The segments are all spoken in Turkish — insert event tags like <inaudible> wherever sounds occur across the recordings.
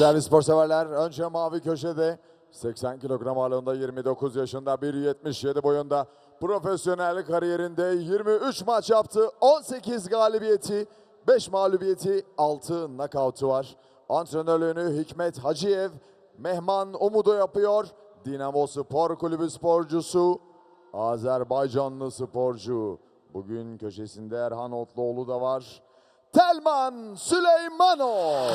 Değerli spor severler önce mavi köşede 80 kilogram ağırlığında 29 yaşında 1.77 boyunda profesyonel kariyerinde 23 maç yaptı. 18 galibiyeti, 5 mağlubiyeti, 6 knockout'u var. Antrenörlüğünü Hikmet Hacıyev, Mehman Umudu yapıyor. Dinamo Spor Kulübü sporcusu, Azerbaycanlı sporcu. Bugün köşesinde Erhan Otluoğlu da var. Telman Süleymanov.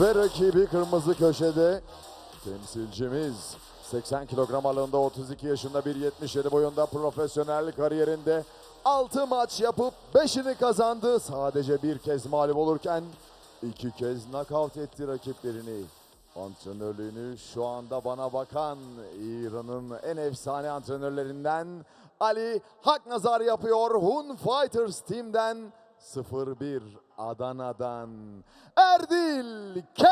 Ve rakibi kırmızı köşede temsilcimiz 80 kilogram ağırlığında 32 yaşında 1.77 boyunda profesyonel kariyerinde 6 maç yapıp 5'ini kazandı. Sadece bir kez mağlup olurken iki kez nakavt etti rakiplerini. Antrenörlüğünü şu anda bana bakan İran'ın en efsane antrenörlerinden Ali Haknazar yapıyor. Hun Fighters Team'den 01 Adana'dan Erdil K.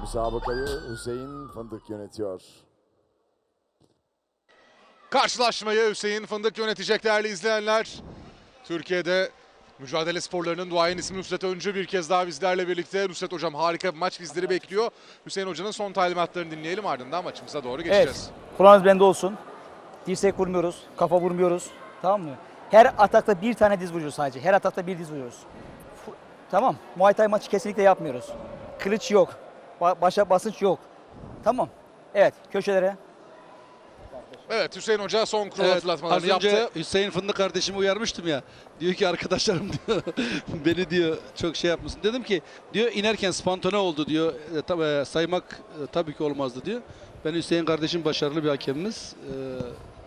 Müsabakayı Hüseyin Fındık yönetiyor. Karşılaşmayı Hüseyin Fındık yönetecek değerli izleyenler. Türkiye'de mücadele sporlarının duayen ismi Nusret Öncü bir kez daha bizlerle birlikte. Nusret Hocam harika bir maç bizleri bekliyor. Hüseyin Hoca'nın son talimatlarını dinleyelim ardından maçımıza doğru geçeceğiz. Evet. Kulağınız bende olsun. Dirsek vurmuyoruz, kafa vurmuyoruz. Tamam mı? Her atakta bir tane diz vuruyoruz sadece. Her atakta bir diz vuruyoruz. Tamam. Muay Thai maçı kesinlikle yapmıyoruz. Kılıç yok. Ba- başa basınç yok. Tamam. Evet, köşelere. Evet Hüseyin Hoca son kurul Evet, hatırlatmalarını az önce yaptı. Hüseyin Fındık kardeşimi uyarmıştım ya. Diyor ki arkadaşlarım <laughs> diyor beni diyor çok şey yapmışsın. Dedim ki diyor inerken spontane oldu diyor. E, tab- e, saymak e, tabii ki olmazdı diyor. Ben Hüseyin kardeşim başarılı bir hakemimiz. E,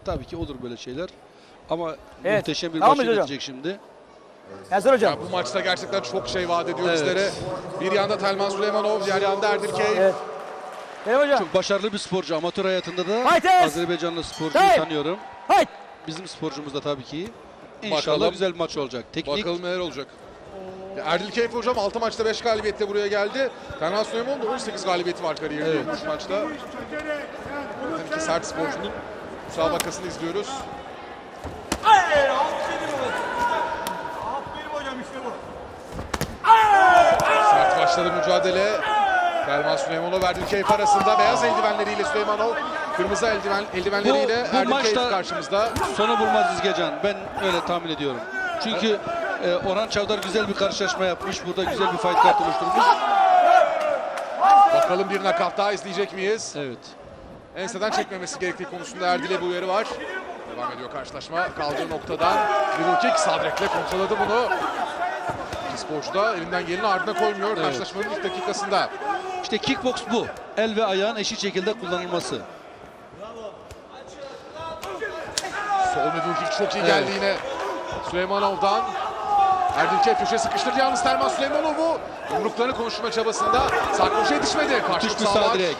tabii ki olur böyle şeyler. Ama Evet, muhteşem bir tamam maç yönetecek şimdi. Hazır hocam. Ya bu maçta gerçekten çok şey vaat ediyor Evet. bizlere. Bir yanda Telman Süleymanov, diğer yanda Erdil Key. Evet. Benim hocam. Çok başarılı bir sporcu. Amatör hayatında da Fighters! Azerbaycanlı sporcuyu Hey! tanıyorum. Hayt. Bizim sporcumuz da tabii ki. İnşallah Bakalım. güzel bir maç olacak. Teknik Bakalım neler olacak. Erdil Keyfi hocam 6 maçta 5 galibiyetle buraya geldi. Telman Süleymanov da 18 galibiyeti var kariyerinde Evet. 3 maçta. Zaten iki sert sporcunun müsabakasını izliyoruz. Sert başladı mücadele. Telman Süleymanov Erdil Keyif arasında beyaz eldivenleriyle Süleymanov, kırmızı eldiven, eldivenleriyle Bu- bu Erdil Keyif karşımızda. sonu bulmaz İzgecan. Ben öyle tahmin ediyorum. Çünkü e, Orhan Çavdar güzel bir karşılaşma yapmış. Burada güzel bir fight kart oluşturmuş. Bakalım bir nakavt daha izleyecek miyiz? Evet. Enseden çekmemesi gerektiği konusunda Erdil'e bir uyarı var. Devam ediyor karşılaşma. Kaldığı noktadan middle kick Sadrek'le kontrolladı bunu. İki sporcu da elinden geleni ardına koymuyor karşılaşmanın ilk dakikasında. İşte kickbox bu. El ve ayağın eşit şekilde kullanılması. Sol middle kick çok iyi Evet. geldi yine Süleymanov'dan. Erdil Keyf köşeye sıkıştırdı yalnız Telman Süleymanov'u. Yumruklarını konuşma çabasında Sarkoş'a yetişmedi. Düşmüş sağlar. sağ direk.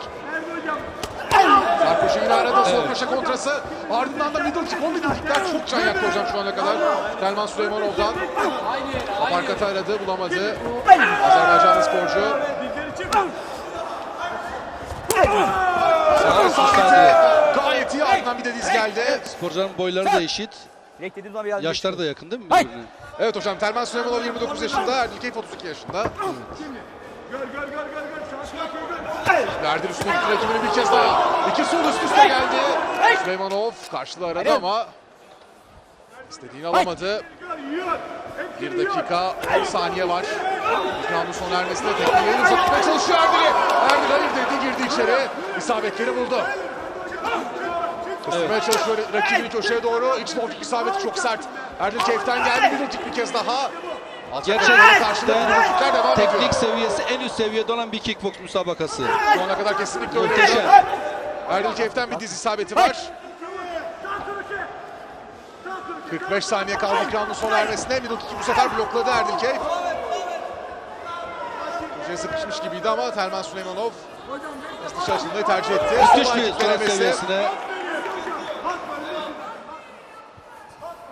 Sarkoş'u yine arada sol Evet. köşe kontrası. Ardından da middle kick. O middle kickler çok can yaktı hocam şu ana kadar. Telman Süleymanov'dan. Aparkatı aradı bulamadı. Azerbaycanlı sporcu. Sağ Sağ sağ direk. Gayet iyi ardından bir de diz geldi. Sporcuların boyları da eşit. Yaşları da yakın değil mi birbirine? Evet hocam Telman Süleymanov 29 yaşında. Erdil Keyf 32 yaşında. Erdil üstüne gitti rakibini bir kez daha. İki sol üst üste geldi. Süleymanov karşılığı aradı ama istediğini alamadı. Bir dakika 10 saniye var. Roundun sona ermesine tekmeyi uzatmaya çalışıyor Erdil'i. Erdil hayır dedi içeri. İsabetleri buldu. Kısmaya çalışıyor rakibini köşeye doğru. İç low kick isabeti çok sert. Erdil Keyf'ten geldi. Bir low kick bir kez daha. Gerçekten ediyor. Teknik seviyesi en üst seviyede olan bir kickbox müsabakası. Şu ana kadar kesinlikle öyle. Erdil Keyf'ten bir diz isabeti var. 45 saniye kaldı roundun sona ermesine. Middle kick'i bu sefer blokladı Erdil Keyf. Köşeye sıkışmış gibiydi ama Telman Süleymanov dışarı açılmayı tercih etti. Müthiş bir denemesi. seviyesine.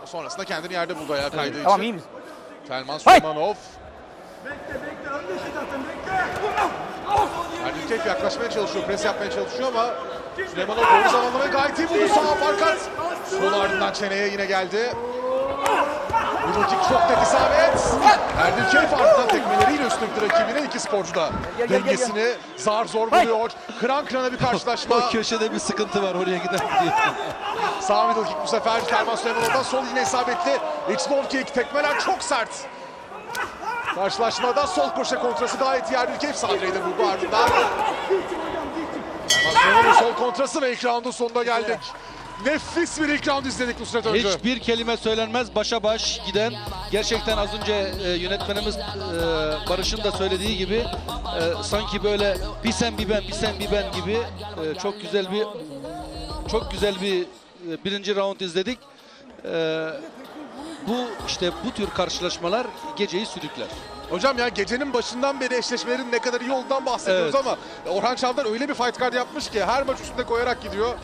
Sonrasında kendini yerde buldu ayağa kaydığı için. Tamam iyi misin? Telman Süleymanov. Erdil Keyf yaklaşmaya çalışıyor, pres yapmaya çalışıyor ama Süleymanov doğru zamanlamayı gayet iyi buldu sağ fakat sol ardından çeneye yine geldi. Kick çok net isabet. Erdil Keyif ardından tekmeleriyle üstündeki rakibinin iki sporcu da dengesini zar zor buluyor. Kıran kırana bir karşılaşma. O köşede bir sıkıntı var oraya gider diye. <laughs> Sağ middle kick bu sefer Terman Süleymanov'dan sol yine isabetli. X-Low kick tekmeler çok sert. Karşılaşmada sol koşa kontrası gayet iyi Erdil Keyif sadreyi de vurdu ardından. Süleymanov'un sol kontrası ve ilk roundun sonuna geldik. Nefis bir ilk round izledik Nusret Öncü. Hiçbir kelime söylenmez başa baş giden gerçekten az önce e, yönetmenimiz e, Barış'ın da söylediği gibi e, sanki böyle bir sen bir ben bir sen bir ben gibi e, çok güzel bir çok güzel bir e, birinci round izledik. E, bu işte bu tür karşılaşmalar geceyi sürükler. Hocam ya gecenin başından beri eşleşmelerin ne kadar iyi olduğundan bahsediyoruz Evet. ama Orhan Çavdar öyle bir fight card yapmış ki her maç üstünde koyarak gidiyor.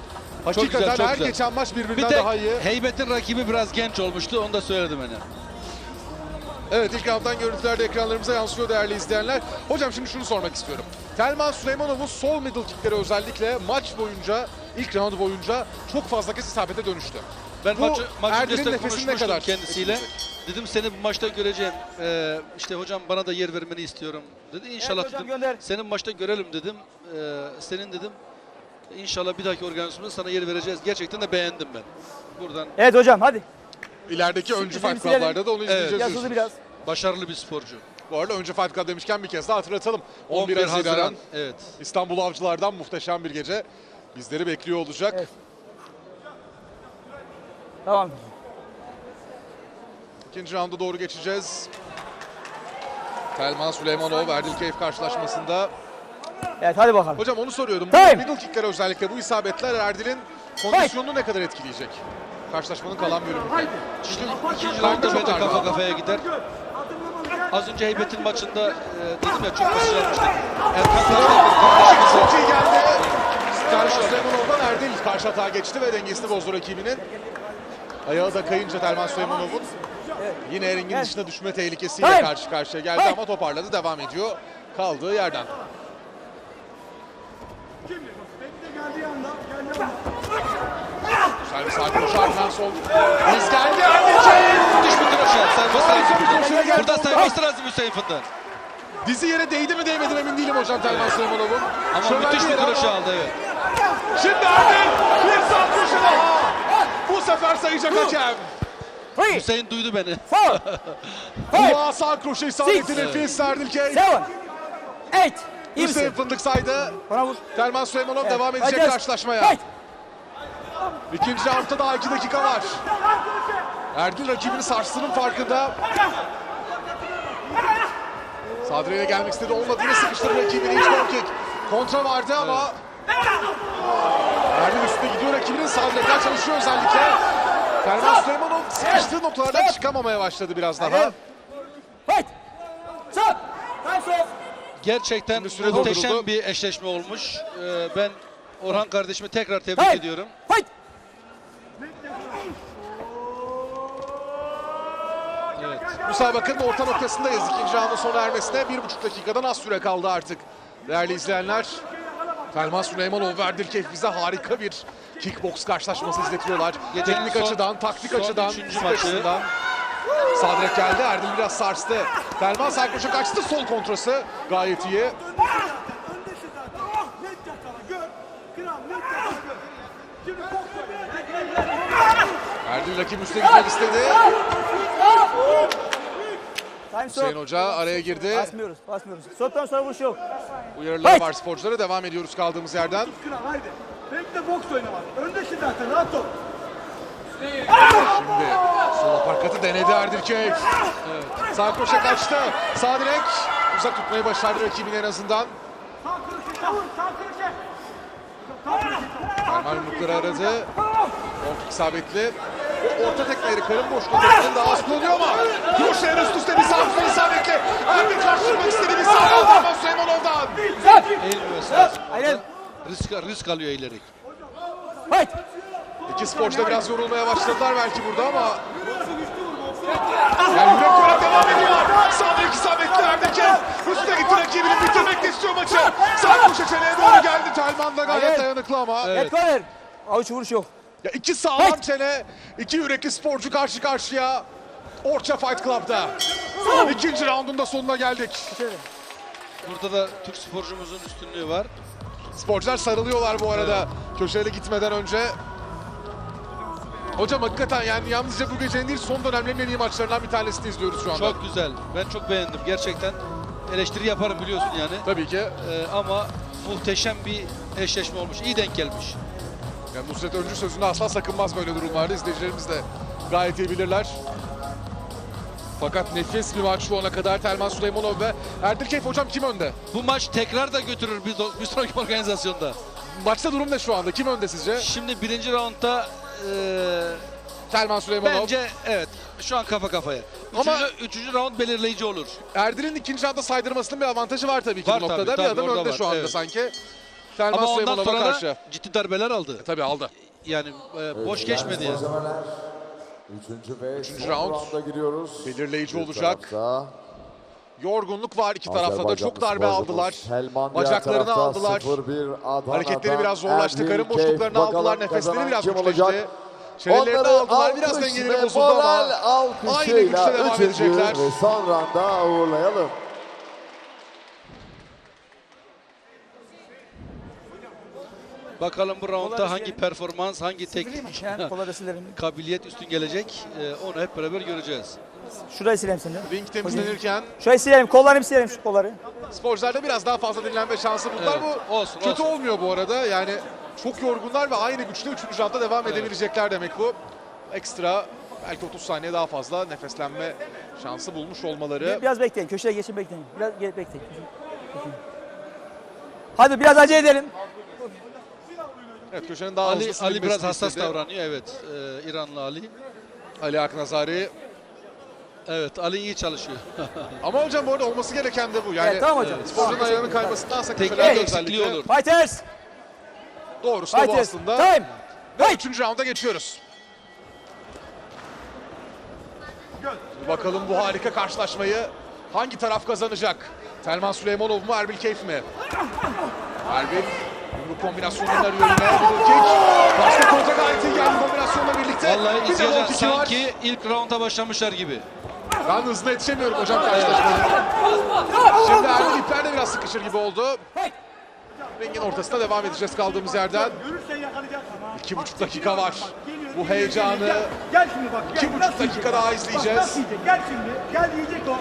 Hakikaten güzel, çok her güzel. geçen maç Bir birbirinden tek daha iyi. Heybet'in rakibi biraz genç olmuştu onu da söyledim hani. Evet ilk rounddan görüntüler de ekranlarımıza yansıyor değerli izleyenler. Hocam şimdi şunu sormak istiyorum. Telman Süleymanov'un sol middle kickleri özellikle maç boyunca, ilk round boyunca çok fazla kez isabete dönüştü. Ben Bu maçı, maç Erdil'in öncesinde nefesini ne konuşmuştum kadar kendisiyle. etkileyecek? Dedim seni bu maçta göreceğim. Ee, işte hocam bana da yer vermeni istiyorum. Dedi inşallah hocam, dedim. gönder. Senin maçta görelim dedim. Ee, senin dedim. İnşallah bir dahaki organizasyonda sana yer vereceğiz. Gerçekten de beğendim ben. Buradan Evet hocam hadi. İlerideki öncü Bizim fight club'larda da onu izleyeceğiz. Biraz diyorsunuz. biraz. başarılı bir sporcu. Bu arada önce fight club demişken bir kez daha hatırlatalım. 11, 11 Haziran, Haziran. Evet. İstanbul Avcılar'dan muhteşem bir gece bizleri bekliyor olacak. Evet. Tamam. İkinci rounda doğru geçeceğiz. Telman Süleymanov, Erdil Keyif karşılaşmasında. Evet hadi bakalım. Hocam onu soruyordum. Bu Time. middle kickler özellikle bu isabetler Erdil'in kondisyonunu ne kadar etkileyecek? Karşılaşmanın kalan bölümünde. Çünkü ikinci roundda çok bence var. kafa kafaya gider. Az önce Heybet'in maçında e, dedim ya çok basit yapmıştık. Erkan Taşdemir kardeşimiz Çok iyi geldi. Telman Süleymanov'dan Erdil karşı hata geçti ve dengesini bozdu rakibinin. Ayağı da kayınca Telman Süleymanov'un yine ringin Evet. dışına düşme tehlikesiyle karşı karşıya geldi ama toparladı devam ediyor kaldığı yerden. Sağ koşu ardından sol. Biz geldi Erdil Keyif. Müthiş bir kroşe. Sayması lazım Koşuya burada. sayması lazım Hüseyin Fındık. Dizi yere değdi mi değmedi mi emin değilim hocam Telman Süleymanov'un. Ama Şövalye müthiş bir ama- aldı evet. Şimdi sağ koşu daha. Bu sefer sayacak hakem. Hüseyin duydu beni. four, Kulağa sağ kroşe isabeti Six. nefis Erdil Keyif. seven, eight. İyi Hüseyin misin? Fındık saydı. Bana vur. Telman Süleymanov Evet. devam edecek Hadi. karşılaşmaya. Fight. İkinci roundda daha iki dakika var. Erdil rakibini sarstığının farkında. Sadri ile gelmek istedi olmadı yine sıkıştırdı rakibini hiç low kick. Kontra vardı ama Erdil üstüne gidiyor rakibinin Sadri'den çalışıyor özellikle. Ferman Süleymanov sıkıştığı noktalardan çıkamamaya başladı biraz daha. Fight. Stop. Time stop. Gerçekten muhteşem dolduruldu. bir eşleşme olmuş. Ee, ben Orhan kardeşimi tekrar tebrik Hayır. ediyorum. Fight. Evet. Müsabakanın orta noktasındayız. İkinci roundun sona ermesine bir buçuk dakikadan az süre kaldı artık. Değerli izleyenler, Telman Süleymanov ve Erdil Keyif bize harika bir kickbox karşılaşması izletiyorlar. Gecenin Teknik son- açıdan, taktik son açıdan, maçı. açısından. Sadrek geldi, Erdil biraz sarstı. Telman sağ koşa kaçtı, sol kontrası gayet iyi. Erdil rakip üstüne gitmek istedi. Hüseyin Hoca araya girdi. Basmıyoruz, basmıyoruz. Stoptan sonra vuruş yok. Uyarılar Fight. var sporculara. Devam ediyoruz kaldığımız yerden. Kral haydi. Bekle boks oyna bak. Öndesin zaten rahat ol. Şimdi sol aparkatı denedi Erdil Keyif. Evet. Sağ koşa kaçtı. Sağ direk. Uzak tutmayı başardı rakibin en azından. Sağ. Sağ. Sağ yumrukları aradı. Orta isabetli. O orta tekmeleri karın boşluğu tekmeleri daha az kullanıyor ama Kroşe'nin üst üste bir sağ sol isabetli. Erdil karşılamak istedi bir sağ Alman Süleymanov'dan. Lazım. Aynen. Risk, risk alıyor ileri. Fight. İki sporcu da biraz yorulmaya başladılar belki burada ama yani yürek olarak devam ediyorlar. Sağ direk isabetli Erdil Keyif. Üstüne gitti rakibini bitirmek de istiyor maçı. Sağ koşu çeneye doğru geldi. Telman da gayet Hayır. dayanıklı ama. Evet. Corner. Avuç vuruş yok. Ya iki sağlam çene, iki yürekli sporcu karşı karşıya. Orça Fight Club'da. İkinci raundun da sonuna geldik. Burada da Türk sporcumuzun üstünlüğü var. Sporcular sarılıyorlar bu arada köşeyle gitmeden önce. Hocam hakikaten yani yalnızca bu gecenin değil son dönemlerin en iyi maçlarından bir tanesini izliyoruz şu anda. Çok güzel. Ben çok beğendim. Gerçekten eleştiri yaparım biliyorsun yani. Tabii ki. Ee, ama muhteşem bir eşleşme olmuş. İyi denk gelmiş. Yani Nusret Öncü sözünde asla sakınmaz böyle durumlarda. İzleyicilerimiz de gayet iyi bilirler. Fakat nefis bir maç şu ana kadar Telman Süleymanov ve Erdil Keyf hocam kim önde? Bu maç tekrar da götürür bir, bir sonraki <laughs> organizasyonda. Maçta durum ne şu anda? Kim önde sizce? Şimdi birinci roundda eee, Telman Süleymanov. bence evet şu an kafa kafaya. Ama- Üçüncü, üçüncü round belirleyici olur. Erdil'in ikinci rounda saydırmasının bir avantajı var tabii ki Var bu tabii, noktada. tabii, bir adım orada önde var, şu anda evet. sanki. Telman Ama ondan sonra da karşı. ciddi darbeler aldı. Tabii aldı. Yani e, boş geçmedi yani. Üçüncü ve Üçüncü round. giriyoruz. Belirleyici Bir olacak. tarafta Yorgunluk var iki tarafta da. Çok darbe aldılar. Bacaklarını aldılar. 0-1 Adana'dan Hareketleri biraz zorlaştı. Karın boşluklarını aldılar. Nefesleri biraz güçleşti. olacak? Çenelerini Onları aldılar. Biraz dengeleri bozuldu ama aynı güçle devam edecekler. Ve son rounda uğurlayalım. Bakalım bu roundda hangi performans, hangi teknik <laughs> kabiliyet üstün gelecek e, onu hep beraber göreceğiz. Şurayı silerim seni. Ring temizlenirken Şurayı silerim. Kollarımı silerim şu kolları. sporcular da biraz daha fazla dinlenme şansı buldular. Evet, Bu olsun, kötü olsun. olmuyor bu arada. Yani çok yorgunlar ve aynı güçle 3. rounda devam edebilecekler demek bu. Ekstra belki 30 saniye daha fazla nefeslenme şansı bulmuş olmaları. Bir- Biraz bekleyin. Köşeye geçin bekleyin. Biraz gelip bekleyin. Bekleyin. Hadi biraz acele edelim. Evet köşenin daha Ali, hızlı Ali biraz hassas istedi. davranıyor evet. E, İranlı Ali. Ali Aknazari. Evet Ali iyi çalışıyor. <laughs> Ama hocam bu arada olması gereken de bu. Yani Evet, tamam hocam. sporcunun ayağının kaymasındansa Teknik köşelerde eksikliği özellikle olur. Fighters. doğrusu da bu Fighters. aslında. Time. Ve üçüncü rounda geçiyoruz. Bakalım bu harika karşılaşmayı hangi taraf kazanacak? Telman Süleymanov mu Erbil Keyf mi? Erbil bu kombinasyonunu arıyor yine. Middle kick. Başta kontra gayet iyi geldi kombinasyonla birlikte. Vallahi Bir de low izleyeceğiz kick'i var. sanki ilk rounda başlamışlar gibi. Ben hızlı yetişemiyorum hocam karşılaşmaya. Şimdi Erbil iplerde biraz sıkışır gibi oldu. Ringin ortasında devam edeceğiz kaldığımız yerden. İki buçuk dakika var. Bu heyecanı. Gel, şimdi bak. iki buçuk dakika daha Bak, izleyeceğiz. nasıl yiyecek? Gel şimdi. Gel yiyecek o.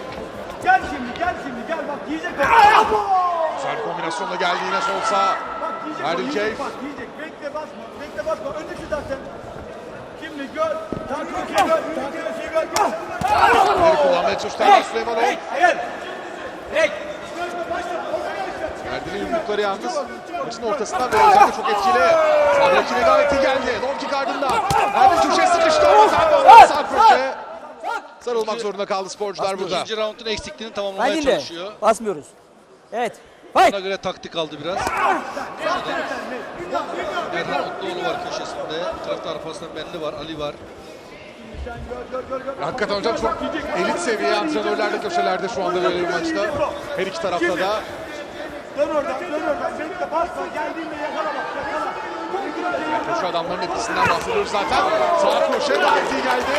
Gel şimdi, gel şimdi, gel bak yiyecek o. Güzel kombinasyonla geldi yine sol sağ. Bak yiyecek o, yiyecek bak yiyecek. Bekle basma, bekle basma. Öndeki zaten. Şimdi gör. Takip köşeyi gör. Takip köşeyi gör. Geri kullanmaya çalıştı Erman Süleymanov. Gel. Erdil'in yumrukları yalnız maçın ortasından ve özellikle çok etkili. Sağdakine gayet iyi geldi. Long kick ardından. Erdil köşeye sıkıştı sağ köşe. Sarılmak zorunda kaldı sporcular burada. İkinci roundun eksikliğini tamamlamaya Haydi de. çalışıyor. Basmıyoruz. Evet. Fight. Ona göre taktik aldı biraz. Erhan Otluoğlu var köşesinde. Tarafta arkasında Benli var, Ali var. Hakikaten hocam çok elit seviye antrenörler de köşelerde şu anda böyle bir maçta. Her iki tarafta da. Dön oradan, dön oradan. Bekle basma. Geldiğinde yakala bak. Yakala. Köşe adamların etkisinden bahsediyoruz zaten. Sağ köşe gayet iyi geldi.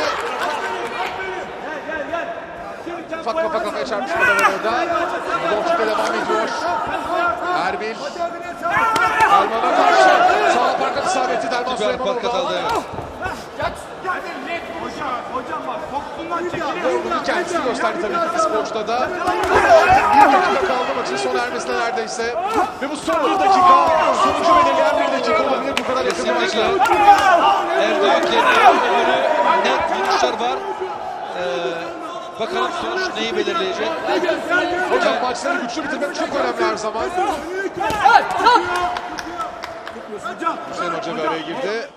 Ufak kafa kafaya çarpışma da var orada. Longkick'e devam ediyor. Erbil. Delman'a karşı. Sağ parkat isabeti Delman Süleymanov'da. evet. Hocam, hocam bak. Korktuğundan çekiliyor. Kendisi gösterdi tabii ki sporcuda da. Bir dakika kaldı maçın sona ermesine neredeyse. Ve bu son bir dakika sonucu belirleyen bir dakika olabilir bu kadar yakın maçta. Erdoğan öbürü net vuruşlar var. Bakalım sonuç neyi belirleyecek? Hocam maçları güçlü bitirmek çok önemli her zaman. Hüseyin Hoca bir araya girdi.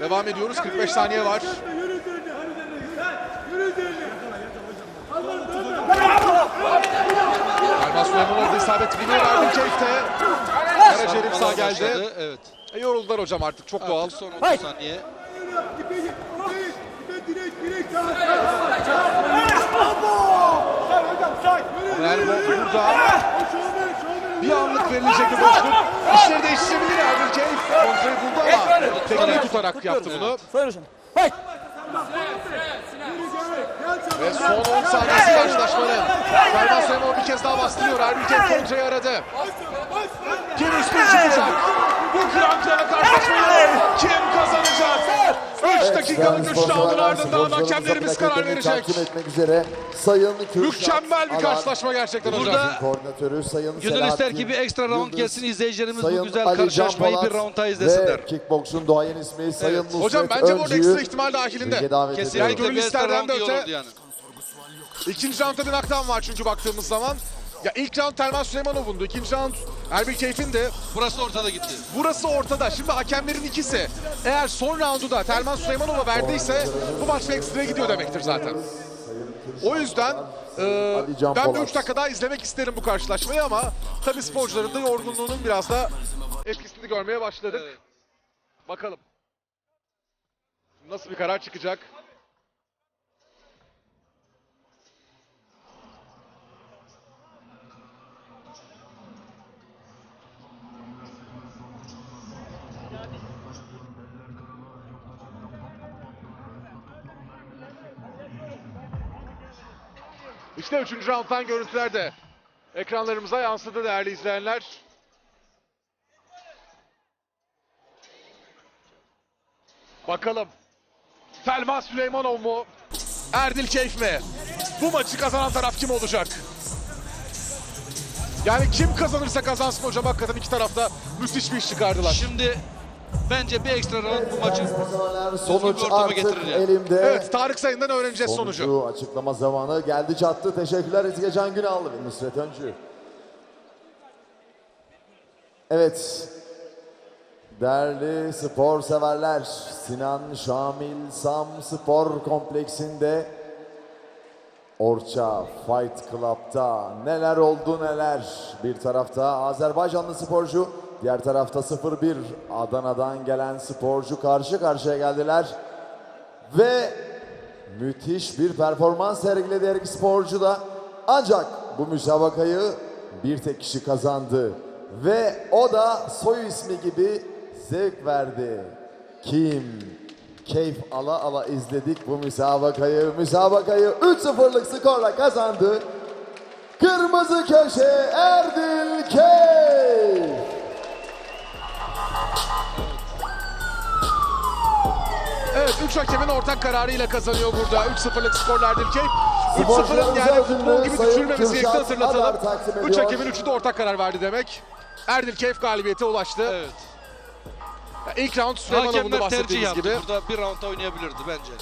Devam ediyoruz. 45 saniye var. Elmas Süleymanov da isabet biliyor. Erbil Keyif'te. Karaciğerim sağ geldi. Evet. E, yoruldular hocam artık çok doğal. Son 30 Hayır. saniye. Burada Bir anlık verilecek bir boşluk. İşleri değiştirebilir Erdil Keyif. Kontrolü buldu ama tekneyi tutarak yaptı bunu. Şunu. Fight. Ve son 10 saniyesi karşılaşmanın. Ferman Süleymanov bir kez daha bastırıyor. Erdil Keyif kontrayı aradı. Kim üstün çıkacak? Bu kıran kırana karşılaşmayı kim kazanacak? 3 dakikalık 3 roundun ardından hakemlerimiz karar verecek. Etmek üzere Sayın Mükemmel bir karşılaşma gerçekten hocam. Burada- Koordinatörü Sayın Gönül Selahattin ister ki bir ekstra round gelsin izleyicilerimiz Sayın bu güzel karşılaşmayı bir roundda izlesinler. Ve kickboksun duayen ismi Sayın. Nusret Hocam bence bu orada Öncü'yü ekstra ihtimal dahilinde. Kesinlikle gönül isterden round de öte-. İkinci roundda bir knockdown var çünkü baktığımız zaman. Ya ilk round Telman Süleymanov'undu. İkinci round Erbil Keyf'in de. Burası ortada gitti. Burası ortada. Şimdi hakemlerin ikisi eğer son roundu da Telman Süleymanov'a verdiyse bu maç ekstraya gidiyor demektir zaten. O yüzden e, ben Polat. 3 dakika daha izlemek isterim bu karşılaşmayı ama tabii sporcuların da yorgunluğunun biraz da etkisini görmeye başladık. Evet. Bakalım. Nasıl bir karar çıkacak? İşte 3. rounddan görüntüler de ekranlarımıza yansıdı değerli izleyenler. Bakalım. Selma Süleymanov mu? Erdil Keyf mi? Bu maçı kazanan taraf kim olacak? Yani kim kazanırsa kazansın hocam hakikaten iki tarafta müthiş bir iş çıkardılar. Şimdi bence bir ekstra round bu maçı Sonuç artık getirir yani. elimde. Evet Tarık Sayın'dan öğreneceğiz sonucu. Sonucu açıklama zamanı geldi çattı. Teşekkürler Ezgi Can Günal ve Nusret Öncü. Evet. Değerli spor severler, Sinan Şamil Sam Spor Kompleksinde Orça Fight Club'da neler oldu neler. Bir tarafta Azerbaycanlı sporcu, diğer tarafta 0-1 Adana'dan gelen sporcu karşı karşıya geldiler. Ve müthiş bir performans sergiledi her iki sporcu da. Ancak bu müsabakayı bir tek kişi kazandı. Ve o da soy ismi gibi zevk verdi. Kim? Keyif ala ala izledik bu müsabakayı. Müsabakayı 3-0'lık skorla kazandı. Kırmızı köşe Erdil Keyif. Evet 3 hakemin ortak kararıyla kazanıyor burada. 3-0'lık skorla Erdil Keyf. 3-0'ın Sporcularımıza yani futbol gibi düşürmemesi gerektiğini hatırlatalım. Adar takdim 3 ediyor. hakemin 3'ü de ortak karar verdi demek. Erdil Keyf galibiyete ulaştı. Evet. Ya İlk round Süleymanov'un da bahsettiğimiz yaptı. gibi. Burada bir roundda oynayabilirdi bence.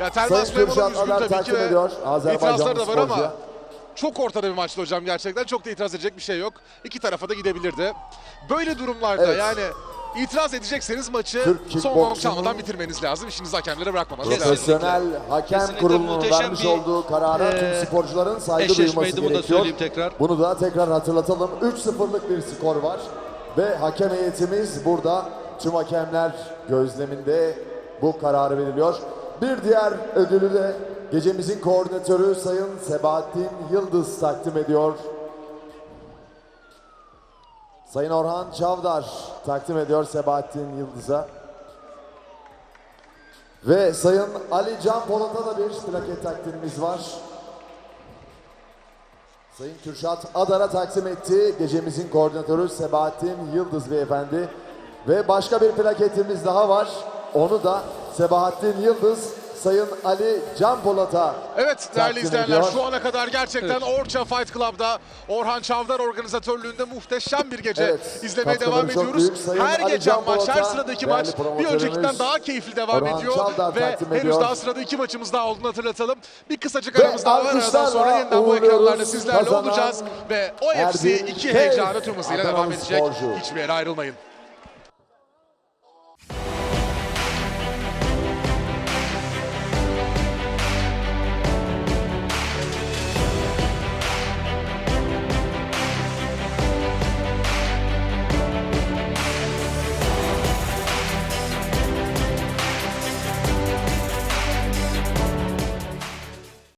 Ya Sayın Süleymanov üzgün tabii ki ve itirazları da var ama sporcuya. Çok ortada bir maçtı hocam gerçekten. Çok da itiraz edecek bir şey yok. İki tarafa da gidebilirdi. Böyle durumlarda Evet. yani itiraz edecekseniz maçı Türk son round çalmadan bitirmeniz lazım. İşinizi hakemlere bırakmamanız lazım. Profesyonel hakem Kesinlikle kurulunun muhteşem vermiş bir, olduğu karara tüm eee, sporcuların saygı duyması bunu da gerekiyor. söyleyeyim tekrar. Bunu da tekrar hatırlatalım. 3-0'lık bir skor var. Ve hakem heyetimiz burada. Tüm hakemler gözleminde bu kararı veriliyor. Bir diğer ödülü de gecemizin koordinatörü Sayın Sebahattin Yıldız takdim ediyor. Sayın Orhan Çavdar takdim ediyor Sebahattin Yıldız'a. Ve Sayın Ali Can Polat'a da bir plaket takdimimiz var. Sayın Kürşat Adar'a takdim etti. Gecemizin koordinatörü Sebahattin Yıldız Beyefendi. Ve başka bir plaketimiz daha var. Onu da Sebahattin Yıldız, Sayın Ali Can Polat'a Evet değerli takdim izleyenler ediyor. şu ana kadar gerçekten Orça Fight Club'da Orhan Çavdar organizatörlüğünde muhteşem bir gece Evet, izlemeye katkıları devam çok ediyoruz. büyük. Sayın her Ali geçen Can maç, her Polat'a sıradaki değerli maç bir promotörümüz öncekinden daha keyifli devam Orhan ediyor. Çavdar Ve takdim henüz ediyor. daha sırada iki maçımız daha olduğunu hatırlatalım. Bir kısacık Ve aramız daha var. Aradan alkışlarla sonra yeniden bu uğurluyoruz. ekranlarda sizlerle Kazanan olacağız. Ve o FC Erdil 2 Keyf, heyecanı tüm hızıyla devam edecek. sporcu. Hiçbir yere ayrılmayın.